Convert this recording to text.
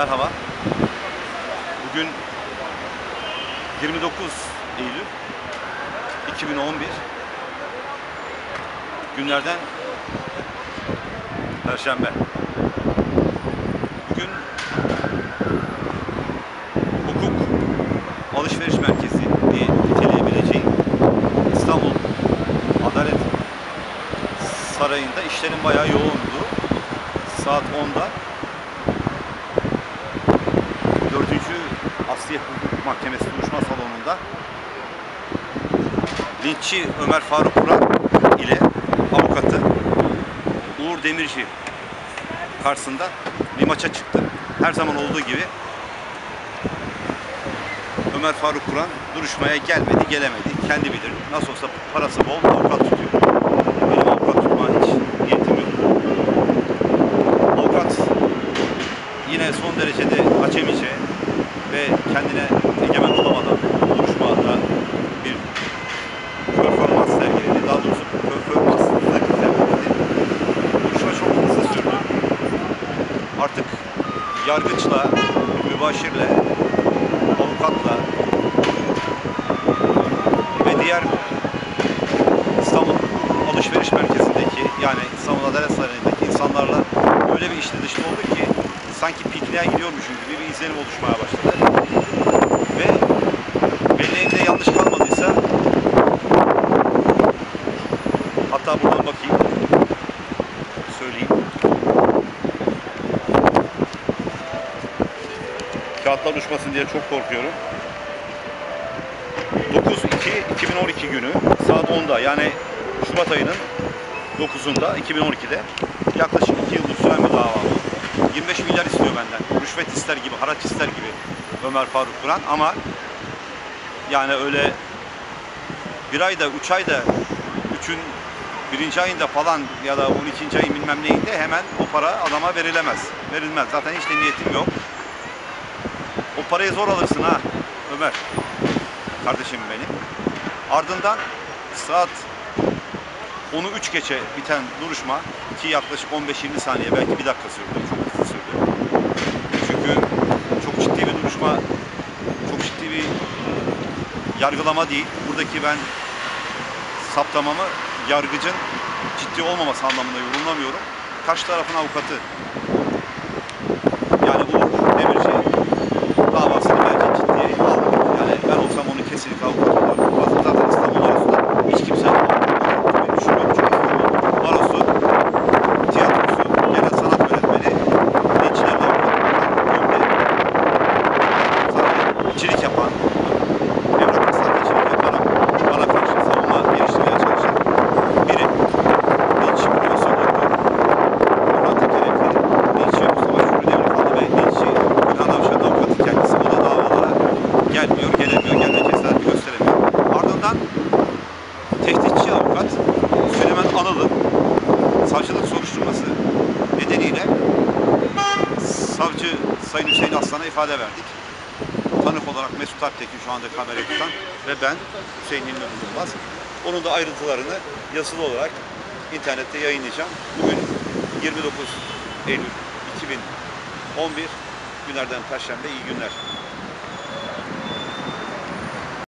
Merhaba. Bugün 29 Eylül 2011 günlerden Perşembe. Bugün hukuk alışveriş merkezi diye niteleyebileceğim İstanbul Adalet Sarayı'nda işlerin bayağı yoğundu. Saat 10'da Asliye Hukuk Mahkemesi duruşma salonunda linççi Ömer Faruk Uran ile avukatı Uğur Demirci karşısında bir maça çıktı. Her zaman olduğu gibi Ömer Faruk Kur'an duruşmaya gelmedi, gelemedi. Kendi bilir. Nasıl olsa parası bol avukat tutuyor. Benim avukat tutma hiç niyetim yok. Avukat yine son derecede acemice ve kendine egemen olamadan duruşmada bir performans sergiledi. Daha doğrusu performanssızlık sergiledi. Duruşma çok hızlı sürdü. Artık yargıçla, mübaşirle, avukatla ve diğer İstanbul Alışveriş Merkezi'ndeki yani İstanbul Adalet Sarayı'ndaki insanlarla öyle bir içli dışlı olduk ki sanki pikniğe gidiyormuşum gibi bir izlenim oluşmaya başladı. Ve belleğimde yanlış kalmadıysa hatta buradan bakayım söyleyeyim. Kağıtlar uçmasın diye çok korkuyorum. 9-2-2012 günü saat 10'da yani Şubat ayının 9'unda 2012'de yaklaşık 2 yıldır süren bir dava. 25 milyar istiyor benden. Rüşvet ister gibi, haraç ister gibi Ömer Faruk Kur'an ama yani öyle bir ayda, üç ayda, üçün birinci ayında falan ya da 12. ayın bilmem neyinde hemen o para adama verilemez. Verilmez. Zaten hiç de niyetim yok. O parayı zor alırsın ha Ömer. Kardeşim benim. Ardından saat 10'u 3 geçe biten duruşma ki yaklaşık 15-20 saniye belki bir dakika sürdü. Çok hızlı sürdü. Çünkü çok ciddi bir duruşma, çok ciddi bir yargılama değil. Buradaki ben saptamamı yargıcın ciddi olmaması anlamında yorumlamıyorum. Karşı tarafın avukatı savcılık soruşturması nedeniyle savcı Sayın Hüseyin Aslan'a ifade verdik. Tanık olarak Mesut Alptekin şu anda kamerayı tutan ve ben Hüseyin Hilmi Bulunmaz. Onun da ayrıntılarını yazılı olarak internette yayınlayacağım. Bugün 29 Eylül 2011 günlerden Perşembe iyi günler.